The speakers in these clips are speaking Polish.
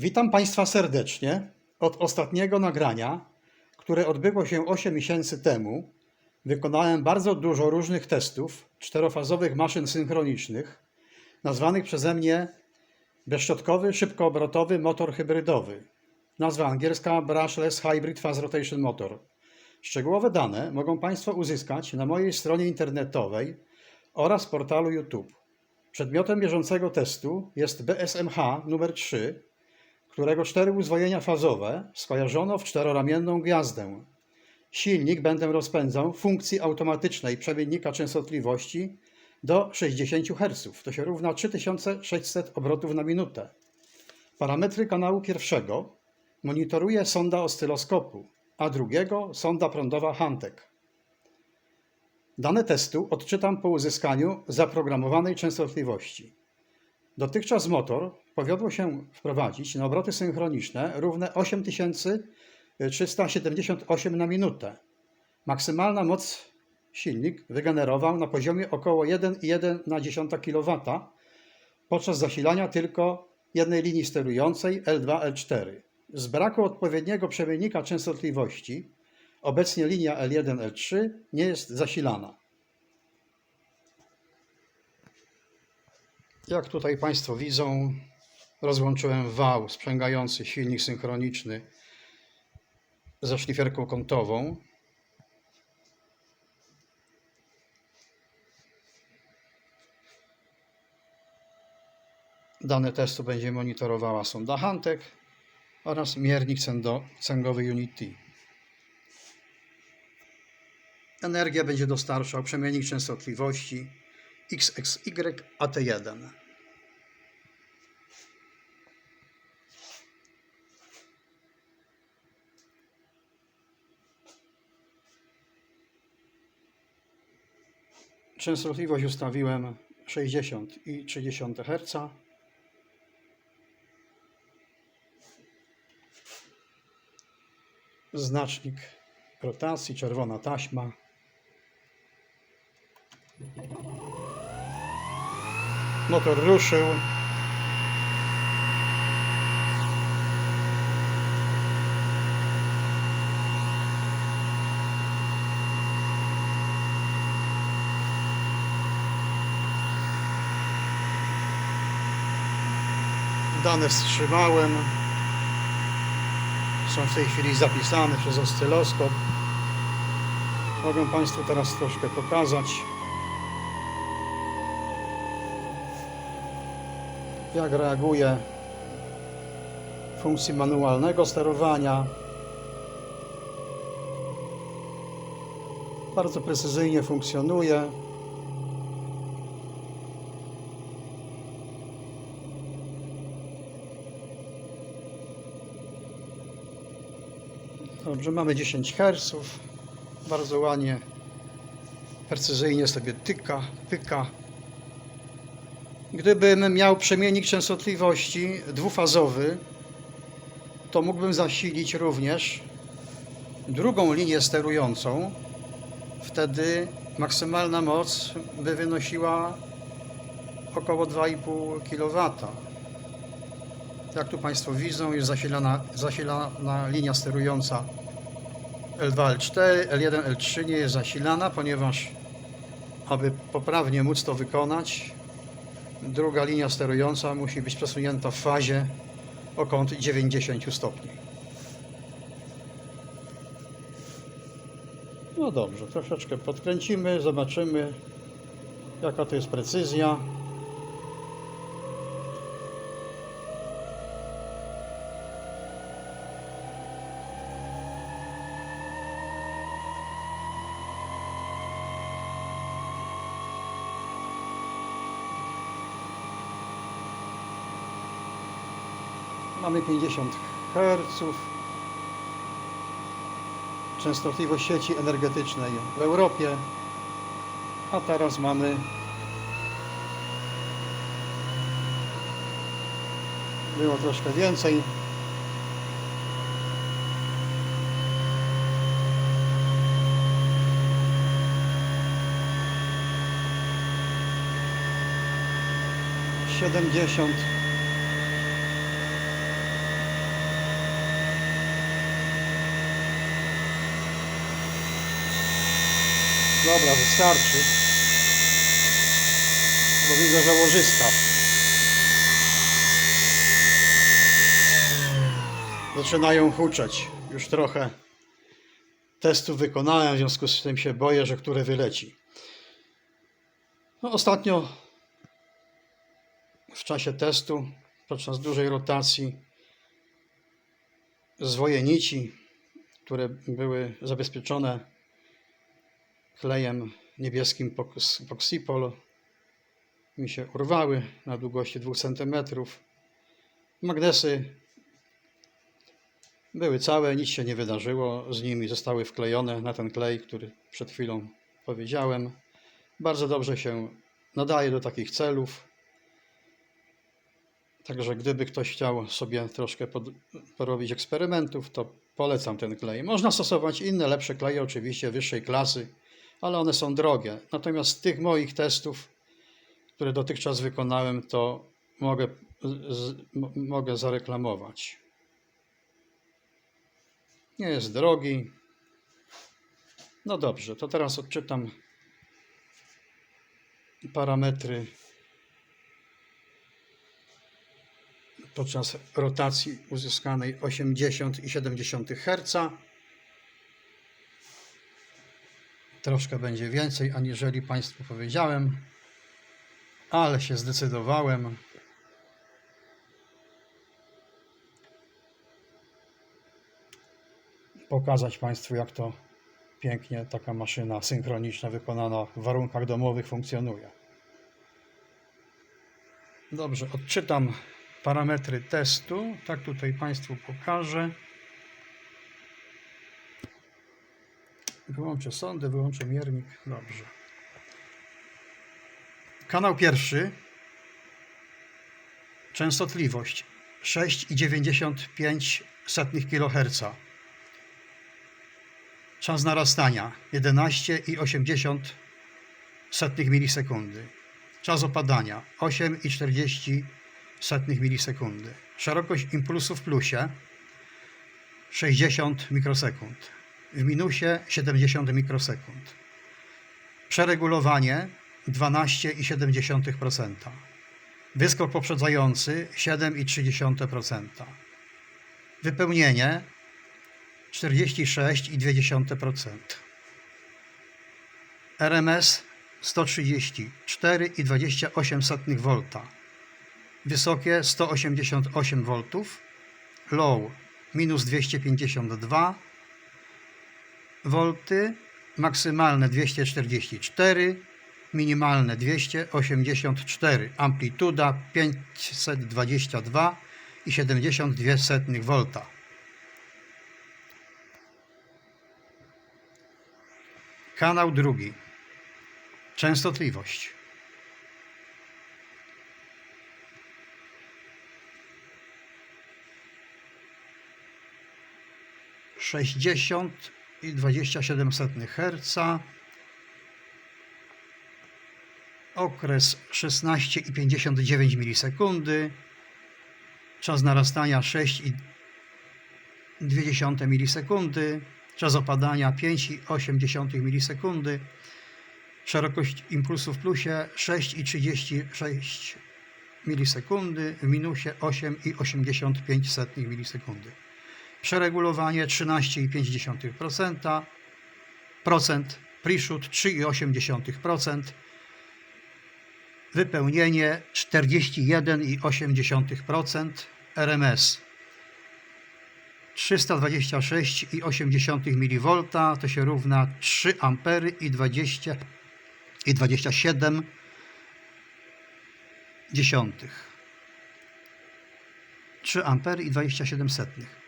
Witam Państwa serdecznie. Od ostatniego nagrania, które odbyło się 8 miesięcy temu, wykonałem bardzo dużo różnych testów czterofazowych maszyn synchronicznych, nazwanych przeze mnie bezszczotkowy, szybkoobrotowy motor hybrydowy. Nazwa angielska Brushless Hybrid Fast Rotation Motor. Szczegółowe dane mogą Państwo uzyskać na mojej stronie internetowej oraz portalu YouTube. Przedmiotem bieżącego testu jest BSMH numer 3, którego cztery uzwojenia fazowe skojarzono w czteroramienną gwiazdę. Silnik będę rozpędzał w funkcji automatycznej przemiennika częstotliwości do 60 Hz, to się równa 3600 obrotów na minutę. Parametry kanału pierwszego monitoruje sonda oscyloskopu, a drugiego sonda prądowa Hantek. Dane testu odczytam po uzyskaniu zaprogramowanej częstotliwości. Dotychczas motor powiodło się wprowadzić na obroty synchroniczne równe 8378 na minutę. Maksymalna moc silnik wygenerował na poziomie około 1,1 kW podczas zasilania tylko jednej linii sterującej L2-L4. Z braku odpowiedniego przemiennika częstotliwości obecnie linia L1-L3 nie jest zasilana. Jak tutaj Państwo widzą, rozłączyłem wał sprzęgający silnik synchroniczny ze szlifierką kątową. Dane testu będzie monitorowała sonda Hantek oraz miernik cęgowy Unity. Energię będzie dostarczał przemiennik częstotliwości XXY AT1. Częstotliwość ustawiłem 60,3 Hz. Znacznik rotacji, czerwona taśma. Motor ruszył. Dane wstrzymałem. Są w tej chwili zapisane przez oscyloskop. Mogę Państwu teraz troszkę pokazać. Jak reaguje funkcji manualnego sterowania. Bardzo precyzyjnie funkcjonuje. Dobrze, mamy 10 Hz. Bardzo ładnie, precyzyjnie sobie tyka, pyka. Gdybym miał przemiennik częstotliwości dwufazowy, to mógłbym zasilić również drugą linię sterującą. Wtedy maksymalna moc by wynosiła około 2,5 kW. Jak tu Państwo widzą, jest zasilana, zasilana linia sterująca L2, L4, L1, L3 nie jest zasilana, ponieważ aby poprawnie móc to wykonać, druga linia sterująca musi być przesunięta w fazie o kąt 90 stopni. No dobrze, troszeczkę podkręcimy, zobaczymy jaka to jest precyzja. Mamy 50 Hz. Częstotliwość sieci energetycznej w Europie. A teraz mamy było troszkę więcej. Siedemdziesiąt Dobra, wystarczy. Bo widzę, że łożyska. Zaczynają huczeć. Już trochę testów wykonałem, w związku z tym się boję, że które wyleci. No, ostatnio w czasie testu, podczas dużej rotacji, zwoje nici, które były zabezpieczone klejem niebieskim Pox- Poxipol, mi się urwały na długości 2 cm. Magnesy były całe, nic się nie wydarzyło z nimi, zostały wklejone na ten klej, który przed chwilą powiedziałem. Bardzo dobrze się nadaje do takich celów. Także gdyby ktoś chciał sobie troszkę pod, porobić eksperymentów, to polecam ten klej. Można stosować inne, lepsze kleje, oczywiście wyższej klasy, ale one są drogie. Natomiast tych moich testów, które dotychczas wykonałem, to mogę, z, mogę zareklamować. Nie jest drogi. No dobrze, to teraz odczytam parametry podczas rotacji uzyskanej 80,7 Hz. Troszkę będzie więcej, aniżeli Państwu powiedziałem, ale się zdecydowałem. Pokazać Państwu, jak to pięknie taka maszyna synchroniczna wykonana w warunkach domowych funkcjonuje. Dobrze, odczytam parametry testu. Tak tutaj Państwu pokażę. Wyłączę sondę, wyłączę miernik. Dobrze. Kanał pierwszy. Częstotliwość 6,95 kHz. Czas narastania 11,80 milisekundy. Czas opadania 8,40 milisekundy. Szerokość impulsu w plusie 60 mikrosekund. W minusie 70 mikrosekund. Przeregulowanie 12,7%. Wyskok poprzedzający 7,3%. Wypełnienie 46,2%. RMS 134,28 V. Wysokie 188 V. Low minus 252 V. Maksymalne 244 minimalne 284 amplituda 522 i 72 V. Kanał drugi. Częstotliwość. Sześćdziesiąt i 27 Hz. Okres 16,59 milisekundy. Czas narastania 6,2 milisekundy. Czas opadania 5,8 milisekundy. Szerokość impulsu w plusie 6,36 milisekundy, w minusie 8,85 milisekundy. Przeregulowanie 13,5%, procent, pre-shoot 3,8%, wypełnienie 41,8%, RMS 326,8 mV to się równa 3 ampery i 20 i 27 dziesiątych. 3 ampery i 27 setnych.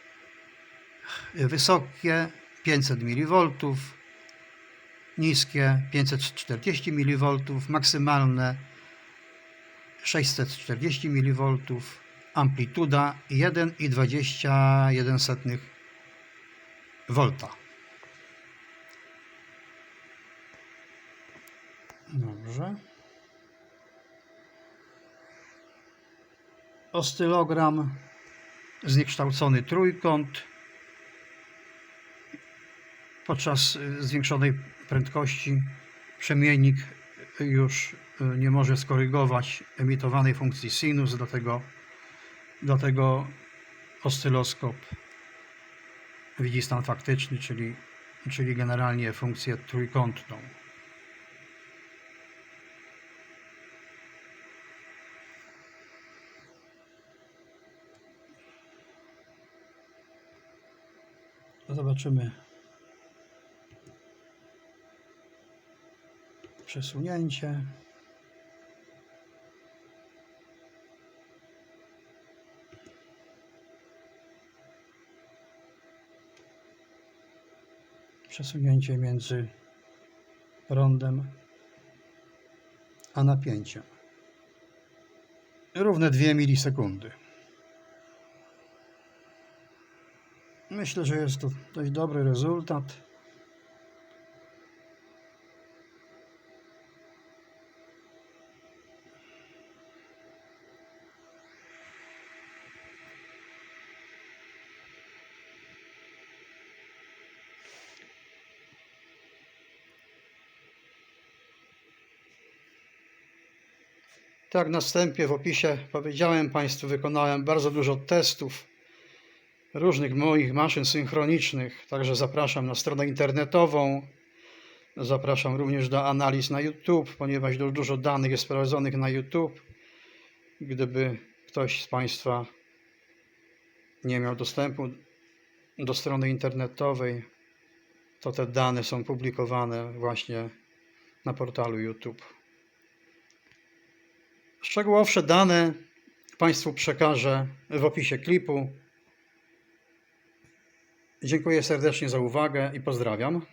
Wysokie 500 mV, niskie 540 mV, maksymalne 640 mV, amplituda 1,21 V. Dobrze. Oscylogram, zniekształcony trójkąt podczas y, zwiększonej prędkości przemiennik już y, nie może skorygować emitowanej funkcji sinus, dlatego, dlatego oscyloskop widzi stan faktyczny, czyli, czyli generalnie funkcję trójkątną. Zobaczymy przesunięcie. Przesunięcie między prądem a napięciem. Równe 2 milisekundy. Myślę, że jest to dość dobry rezultat. Tak, na wstępie w opisie powiedziałem Państwu, wykonałem bardzo dużo testów różnych moich maszyn synchronicznych, także zapraszam na stronę internetową. Zapraszam również do analiz na YouTube, ponieważ du- dużo danych jest prowadzonych na YouTube. Gdyby ktoś z Państwa nie miał dostępu do strony internetowej, to te dane są publikowane właśnie na portalu YouTube. Szczegółowsze dane Państwu przekażę w opisie klipu. Dziękuję serdecznie za uwagę i pozdrawiam.